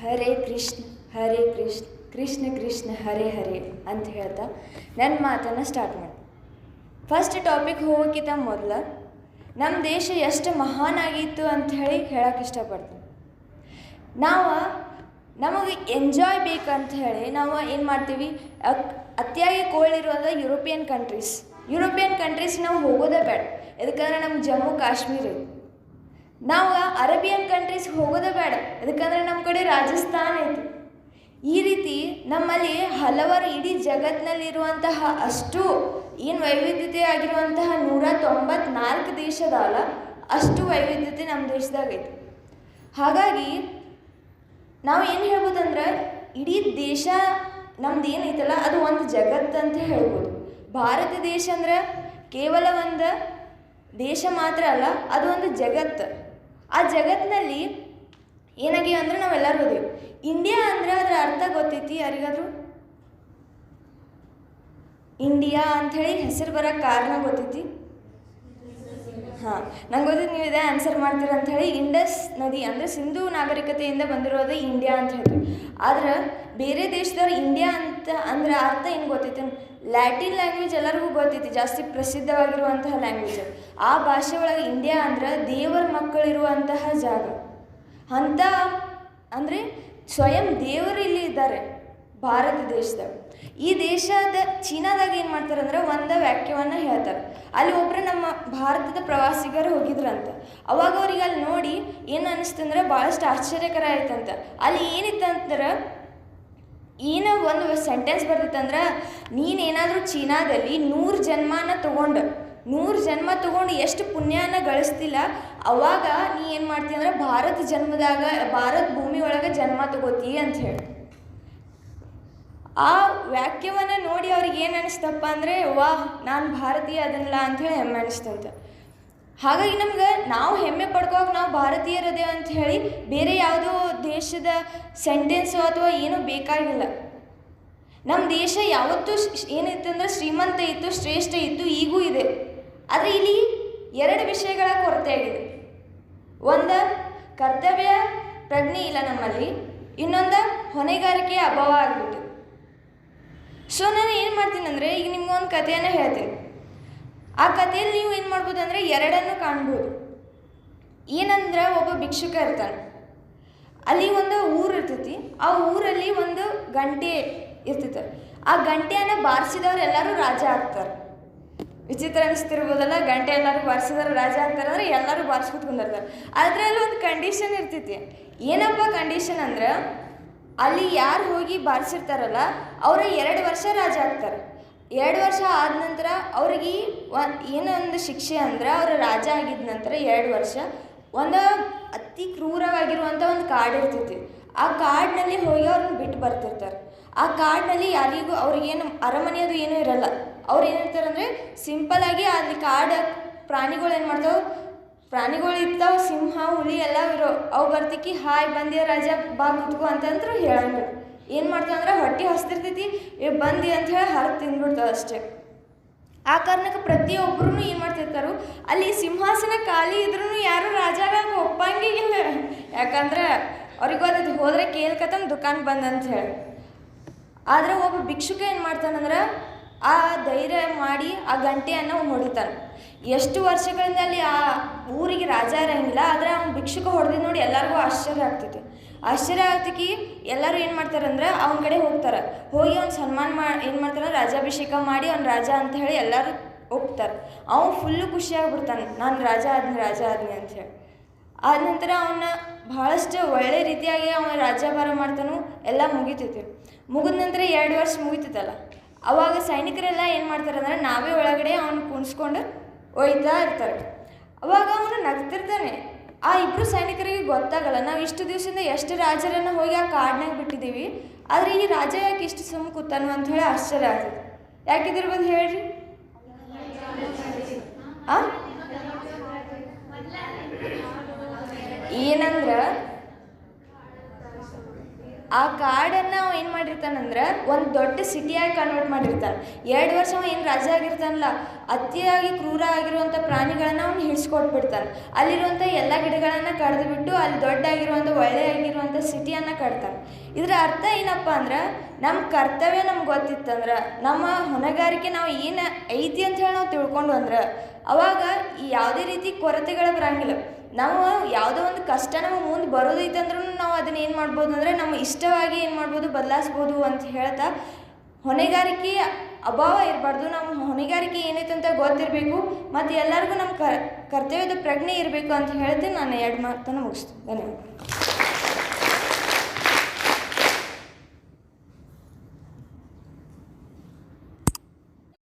ಹರೇ ಕೃಷ್ಣ, ಹರೆ ಕೃಷ್ಣ ಕೃಷ್ಣ ಕೃಷ್ಣ, ಹರೇ ಹರೇ ಅಂತ ಹೇಳ್ತಾ ನನ್ನ ಮಾತನ್ನು ಸ್ಟಾರ್ಟ್ ಮಾಡಿ. ಫಸ್ಟ್ ಟಾಪಿಕ್ ಹೋಗೋಕ್ಕಿಂತ ಮೊದಲು ನಮ್ಮ ದೇಶ ಎಷ್ಟು ಮಹಾನ್ ಆಗಿತ್ತು ಅಂತ ಹೇಳಿ ಹೇಳಕ್ಕೆ ಇಷ್ಟಪಡ್ತೀನಿ. ನಾವು, ನಮಗೆ ಎಂಜಾಯ್ ಬೇಕಂತ ಹೇಳಿ ನಾವು ಏನು ಮಾಡ್ತೀವಿ? ಅತಿಯಾಗಿ cold European countries European countries ನಾವು ಹೋಗೋದೇ ಬೇಡ. ಯಾಕಂದ್ರೆ ನಮ್ಮ ಜಮ್ಮು ಕಾಶ್ಮೀರ ನಾವು ಅರೇಬಿಯನ್ ಕಂಟ್ರೀಸ್ ಹೋಗೋದೇ ಬೇಡ. ಅದಕ್ಕಂದ್ರೆ ನಮ್ಮ ಕಡೆ ರಾಜಸ್ಥಾನ ಐತಿ. ಈ ರೀತಿ ನಮ್ಮಲ್ಲಿ ಹಲವಾರು ಇಡೀ ಜಗತ್ತಿನಲ್ಲಿರುವಂತಹ ಅಷ್ಟು ಏನು ವೈವಿಧ್ಯತೆ ಆಗಿರುವಂತಹ ನೂರ ತೊಂಬತ್ನಾಲ್ಕು ದೇಶದಲ್ಲ, ಅಷ್ಟು ವೈವಿಧ್ಯತೆ ನಮ್ಮ ದೇಶದಾಗ ಐತಿ. ಹಾಗಾಗಿ ನಾವು ಏನು ಹೇಳ್ಬೋದಂದ್ರೆ, ಇಡೀ ದೇಶ ನಮ್ದು ಏನೈತಲ್ಲ ಅದು ಒಂದು ಜಗತ್ತು ಅಂತ ಹೇಳ್ಬೋದು. ಭಾರತ ದೇಶ ಅಂದ್ರೆ ಕೇವಲ ಒಂದು ದೇಶ ಮಾತ್ರ ಅಲ್ಲ, ಅದು ಒಂದು ಜಗತ್ತು ಆ ಜಗತ್ತಿನಲ್ಲಿ ಏನಾಗಿ ಅಂದ್ರೆ ನಾವೆಲ್ಲರೂ ಅದೇವು ಇಂಡಿಯಾ ಅಂದ್ರೆ ಅದರ ಅರ್ಥ ಗೊತ್ತೈತಿ ಯಾರಿಗಾದ್ರು? ಇಂಡಿಯಾ ಅಂತ ಹೇಳಿ ಹೆಸರು ಬರೋಕ್ಕೆ ಕಾರಣ ಗೊತ್ತೈತಿ? ಹಾಂ, ನಂಗೆ ಗೊತ್ತಿದ್ದು ನೀವು ಇದೇ ಆನ್ಸರ್ ಮಾಡ್ತೀರ ಹೇಳಿ ಇಂಡಸ್ ನದಿ ಅಂದ್ರೆ ಸಿಂಧು ನಾಗರಿಕತೆಯಿಂದ ಬಂದಿರೋದು ಇಂಡಿಯಾ ಅಂತ ಹೇಳ್ತೀವಿ. ಆದ್ರೆ ಬೇರೆ ದೇಶದವ್ರು ಇಂಡಿಯಾ ಅಂತ ಅಂದ್ರೆ ಅರ್ಥ ಏನು ಗೊತ್ತೈತೆ? ಲ್ಯಾಟಿನ್ ಲ್ಯಾಂಗ್ವೇಜ್ ಎಲ್ಲರಿಗೂ ಗೊತ್ತೈತಿ ಜಾಸ್ತಿ ಪ್ರಸಿದ್ಧವಾಗಿರುವಂತಹ ಲ್ಯಾಂಗ್ವೇಜ್. ಆ ಭಾಷೆ ಒಳಗೆ ಇಂಡಿಯಾ ಅಂದ್ರೆ ದೇವರ ಮಕ್ಕಳಿರುವಂತಹ ಜಾಗ. ಅಂಥ ಅಂದರೆ ಸ್ವಯಂ ದೇವರು ಇಲ್ಲಿ ಇದ್ದಾರೆ, ಭಾರತ ದೇಶದಾಗ ಈ ದೇಶದ ಚೀನಾದಾಗ ಏನು ಮಾಡ್ತಾರೆ ಅಂದ್ರೆ ಒಂದು ವಾಕ್ಯವನ್ನು ಹೇಳ್ತಾರೆ. ಅಲ್ಲಿ ಒಬ್ಬರು ನಮ್ಮ ಭಾರತದ ಪ್ರವಾಸಿಗರು ಹೋಗಿದ್ರಂತ. ಅವಾಗ ಅವ್ರಿಗೆ ಅಲ್ಲಿ ನೋಡಿ ಏನು ಅನ್ನಿಸ್ತಂದ್ರೆ ಭಾಳಷ್ಟು ಆಶ್ಚರ್ಯಕರ ಆಯ್ತಂತ. ಅಲ್ಲಿ ಏನಿತ್ತಂದ್ರೆ ಏನೋ ಒಂದು ಸೆಂಟೆನ್ಸ್ ಬರ್ತಿತ್ತಂದ್ರೆ ನೀನೇನಾದರೂ ಚೀನಾದಲ್ಲಿ ನೂರು ಜನ್ಮನ ತೊಗೊಂಡು, ನೂರು ಜನ್ಮ ತೊಗೊಂಡು ಎಷ್ಟು ಪುಣ್ಯನ ಗಳಿಸ್ತಿಲ್ಲ, ಅವಾಗ ನೀ ಏನು ಮಾಡ್ತೀಯ ಅಂದ್ರೆ ಭಾರತ ಜನ್ಮದಾಗ, ಭಾರತ ಭೂಮಿ ಒಳಗೆ ಜನ್ಮ ತಗೋತೀ ಅಂತ ಹೇಳಿ. ಆ ವಾಕ್ಯವನ್ನು ನೋಡಿ ಅವ್ರಿಗೆ ಏನು ಅನಿಸ್ತಪ್ಪ ಅಂದರೆ, ವಾಹ್, ನಾನು ಭಾರತೀಯ ಅದನ್ನಲ್ಲ ಅಂಥೇಳಿ ಹೆಮ್ಮೆ ಅನಿಸ್ತಂತ. ಹಾಗಾಗಿ ನಮ್ಗೆ ನಾವು ಹೆಮ್ಮೆ ಪಡ್ಕೋಕೆ ನಾವು ಭಾರತೀಯರದೇ ಅಂತ ಹೇಳಿ ಬೇರೆ ಯಾವುದೋ ದೇಶದ ಸೆಂಟೆನ್ಸು ಅಥವಾ ಏನೂ ಬೇಕಾಗಿಲ್ಲ. ನಮ್ಮ ದೇಶ ಯಾವತ್ತೂ ಏನಿತ್ತಂದ್ರೆ ಶ್ರೀಮಂತ ಇತ್ತು, ಶ್ರೇಷ್ಠ ಇತ್ತು, ಈಗೂ ಇದೆ. ಆದರೆ ಇಲ್ಲಿ ಎರಡು ವಿಷಯಗಳ ಕೊರತೆ ಆಗಿದೆ ಒಂದು, ಕರ್ತವ್ಯ, ಪ್ರಜ್ಞೆ ಇಲ್ಲ ನಮ್ಮಲ್ಲಿ. ಇನ್ನೊಂದು ಹೊಣೆಗಾರಿಕೆಯ ಅಭಾವ ಆಗ್ಬಿಟ್ಟು. ಸೊ ನಾನು ಏನು ಮಾಡ್ತೀನಿ ಅಂದರೆ ಈಗ ನಿಮ್ಗೊಂದು ಕಥೆಯನ್ನು ಹೇಳ್ತೀನಿ. ಆ ಕಥೆಯಲ್ಲಿ ನೀವು ಏನು ಮಾಡ್ಬೋದು ಅಂದರೆ ಎರಡನ್ನು ಕಾಣ್ಬೋದು. ಏನಂದ್ರೆ ಒಬ್ಬ ಭಿಕ್ಷುಕ ಇರ್ತಾನೆ. ಅಲ್ಲಿ ಒಂದು ಊರು ಇರ್ತೈತಿ. ಆ ಊರಲ್ಲಿ ಒಂದು ಗಂಟೆ ಇರ್ತೈತೆ. ಆ ಗಂಟೆಯನ್ನು ಬಾರಿಸಿದವ್ರು ಎಲ್ಲರೂ ರಾಜ ಆಗ್ತಾರೆ. ವಿಚಿತ್ರ ಅನಿಸ್ತಿರ್ಬೋದಲ್ಲ? ಗಂಟೆ ಎಲ್ಲರೂ ಬಾರಿಸಿದವ್ರು ರಾಜ ಆಗ್ತಾರೆ ಅಂದರೆ ಎಲ್ಲರೂ ಬಾರಿಸ್ಕೊತ ಕುಂದಿರ್ತಾರೆ. ಅದರಲ್ಲಿ ಒಂದು ಕಂಡೀಷನ್ ಇರ್ತೈತಿ. ಏನಪ್ಪ ಕಂಡೀಷನ್ ಅಂದ್ರೆ ಅಲ್ಲಿ ಯಾರು ಹೋಗಿ ಬಾರಿಸಿರ್ತಾರಲ್ಲ, ಅವರು ಎರಡು ವರ್ಷ ರಾಜ ಆಗ್ತಾರೆ. ಎರಡು ವರ್ಷ ಆದ ನಂತರ ಅವ್ರಿಗೆ ಒಂದು ಏನೊಂದು ಶಿಕ್ಷೆ ಅಂದ್ರೆ ಅವರು ರಾಜ ಆಗಿದ ನಂತರ ಎರಡು ವರ್ಷ ಒಂದು ಅತಿ ಕ್ರೂರವಾಗಿರುವಂಥ ಒಂದು ಕಾರ್ಡ್ ಇರ್ತೈತಿ ಆ ಕಾಡಿನಲ್ಲಿ ಹೋಗಿ ಅವ್ರನ್ನ ಬಿಟ್ಟು ಬರ್ತಿರ್ತಾರೆ. ಆ ಕಾರ್ಡ್ನಲ್ಲಿ ಯಾರಿಗೂ ಅವ್ರಿಗೇನು ಅರಮನೆ ಅದು ಏನೂ ಇರಲ್ಲ. ಅವ್ರು ಏನಿರ್ತಾರೆ ಅಂದರೆ ಸಿಂಪಲಾಗಿ ಅಲ್ಲಿ ಕಾಡು ಪ್ರಾಣಿಗಳು ಏನು ಮಾಡ್ತಾವೆ? ಪ್ರಾಣಿಗಳು ಇರ್ತಾವೆ, ಸಿಂಹ, ಹುಲಿ ಎಲ್ಲ ಇರೋ ಅವು ಬರ್ತಿಕ್ಕಿ ಹಾಯ್ ಬಂದಿಯ ರಾಜ, ಬಾ ಕುತ್ಕೋ ಅಂತಂದ್ರು ಹೇಳಂಗಿಲ್ಲ. ಏನು ಮಾಡ್ತೀವಿ ಅಂದ್ರೆ ಹೊಟ್ಟೆ ಹಸ್ತಿರ್ತೈತಿ ಬಂದಿ ಅಂತ ಹೇಳಿ ಹರಿದು ತಿಂದ್ಬಿಡ್ತಾವೆ ಅಷ್ಟೇ. ಆ ಕಾರಣಕ್ಕೆ ಪ್ರತಿಯೊಬ್ಬರೂ ಏನು ಮಾಡ್ತಿರ್ತಾರೋ, ಅಲ್ಲಿ ಸಿಂಹಾಸನ ಖಾಲಿ ಇದ್ರೂ ಯಾರು ರಾಜಾಗ ಒಪ್ಪಂಗಿಲ್ಲ. ಯಾಕಂದ್ರೆ ಅವ್ರಿಗೆ ಅದು ಹೋದ್ರೆ ಕೇಳ್ಕತ್ತಮ್ ದುಕಾನ್ ಬಂದ್ ಅಂತ ಹೇಳಿ. ಆದರೆ ಒಬ್ಬ ಭಿಕ್ಷುಕ ಏನು ಮಾಡ್ತಾನಂದ್ರೆ ಆ ಧೈರ್ಯ ಮಾಡಿ ಆ ಗಂಟೆಯನ್ನು ಹೊಡಿತಾನೆ. ಎಷ್ಟು ವರ್ಷಗಳಿಂದ ಅಲ್ಲಿ ಆ ಊರಿಗೆ ರಾಜ ಇರಂಗಿಲ್ಲ, ಆದರೆ ಅವ್ನು ಭಿಕ್ಷುಕ ಹೊಡೆದಿದ್ದು ನೋಡಿ ಎಲ್ಲರಿಗೂ ಆಶ್ಚರ್ಯ ಆಗ್ತೈತಿ. ಆಶ್ಚರ್ಯ ಆಗ್ತಿಕಿ ಎಲ್ಲರೂ ಏನು ಮಾಡ್ತಾರಂದ್ರೆ ಅವನ ಕಡೆ ಹೋಗ್ತಾರೆ. ಹೋಗಿ ಅವ್ನು ಸನ್ಮಾನ ಮಾ, ಏನು ಮಾಡ್ತಾರೆ ರಾಜಾಭಿಷೇಕ ಮಾಡಿ ಅವ್ನು ರಾಜ ಅಂತ ಹೇಳಿ ಎಲ್ಲರೂ ಹೋಗ್ತಾರೆ ಅವನು ಫುಲ್ಲು ಖುಷಿಯಾಗ್ಬಿಡ್ತಾನೆ, ನಾನು ರಾಜ ಆದ್ನಿ ರಾಜ ಆದ್ನಿ ಅಂತ ಹೇಳಿ. ಆದ ನಂತರ ಅವನ್ನ ಭಾಳಷ್ಟು ಒಳ್ಳೆ ರೀತಿಯಾಗಿ ಅವನ ರಾಜ್ಯಭಾರ ಮಾಡ್ತಾನು ಎಲ್ಲ ಮುಗಿತೈತಿ. ಮುಗಿದ ನಂತರ ಎರಡು ವರ್ಷ ಮುಗಿತೈತಲ್ಲ, ಅವಾಗ ಸೈನಿಕರೆಲ್ಲ ಏನು ಮಾಡ್ತಾರೆ ಅಂದ್ರೆ ನಾವೇ ಒಳಗಡೆ ಅವನು ಕುಣಿಸ್ಕೊಂಡು ಒಯ್ತಾ ಇರ್ತಾರೆ. ಅವಾಗ ಅವನು ನಗ್ತಿರ್ತಾನೆ. ಆ ಇಬ್ಬರು ಸೈನಿಕರಿಗೆ ಗೊತ್ತಾಗಲ್ಲ. ನಾವು ಇಷ್ಟು ದಿವಸದಿಂದ ಎಷ್ಟು ರಾಜರನ್ನು ಹೋಗಿ ಆ ಕಾಡ್ನಾಗ ಬಿಟ್ಟಿದ್ದೀವಿ ಆದರೆ ಈ ರಾಜ ಯಾಕೆ ಇಷ್ಟು ಸುಮ್ಮ ಕೂತಾನು ಅಂತ ಹೇಳಿ ಆಶ್ಚರ್ಯ ಆಗ್ತದೆ ಬಂದು ಹೇಳ್ರಿ? ಏನಂದ್ರ ಆ ಕಾಡನ್ನು ಅವ ಏನು ಮಾಡಿರ್ತಾನಂದ್ರೆ ಒಂದು ದೊಡ್ಡ ಸಿಟಿಯಾಗಿ ಕನ್ವರ್ಟ್ ಮಾಡಿರ್ತಾನೆ. ಎರಡು ವರ್ಷ ಅವ ಏನು ರಾಜ ಆಗಿರ್ತಾನಲ್ಲ, ಅತಿಯಾಗಿ ಕ್ರೂರ ಆಗಿರುವಂಥ ಪ್ರಾಣಿಗಳನ್ನು ಅವ್ನು ಹಿಡಿಸ್ಕೊಟ್ಬಿಡ್ತಾನೆ ಅಲ್ಲಿರುವಂಥ ಎಲ್ಲ ಗಿಡಗಳನ್ನು ಕಡ್ದು ಬಿಟ್ಟು ಅಲ್ಲಿ ದೊಡ್ಡ ಆಗಿರುವಂಥ ಒಳ್ಳೆ ಆಗಿರುವಂಥ ಸಿಟಿಯನ್ನು ಕಟ್ತಾನೆ. ಇದರ ಅರ್ಥ ಏನಪ್ಪ ಅಂದ್ರೆ ನಮ್ಮ ಕರ್ತವ್ಯ ನಮ್ಗೆ ಗೊತ್ತಿತ್ತಂದ್ರೆ, ನಮ್ಮ ಹೊಣೆಗಾರಿಕೆ ನಾವು ಏನು ಐತಿ ಅಂತ ಹೇಳಿ ನಾವು ತಿಳ್ಕೊಂಡು ಅಂದ್ರೆ, ಅವಾಗ ಈ ಯಾವುದೇ ರೀತಿ ಕೊರತೆಗಳು ಬರಂಗಿಲ್ಲ. ನಾವು ಯಾವುದೋ ಒಂದು ಕಷ್ಟ ನಮಗೆ ಮುಂದೆ ಬರೋದೈತಂದ್ರೂ ನಾವು ಅದನ್ನ ಏನು ಮಾಡ್ಬೋದು ಅಂದರೆ ನಮ್ಮ ಇಷ್ಟವಾಗಿ ಏನು ಮಾಡ್ಬೋದು ಬದಲಾಯಿಸ್ಬೋದು ಅಂತ ಹೇಳ್ತಾ ಹೊಣೆಗಾರಿಕೆ ಅಭಾವ ಇರಬಾರ್ದು. ನಮ್ಮ ಹೊಣೆಗಾರಿಕೆ ಏನೈತೆ ಅಂತ ಗೊತ್ತಿರಬೇಕು ಮತ್ತು ಎಲ್ಲರಿಗೂ ನಮ್ಮ ಕರ್ತವ್ಯದ ಪ್ರಜ್ಞೆ ಇರಬೇಕು ಅಂತ ಹೇಳ್ತೀನಿ. ನಾನು ಎರಡು ಮಾತನ್ನು ಮುಗಿಸ್ತೀನಿ. ಧನ್ಯವಾದ.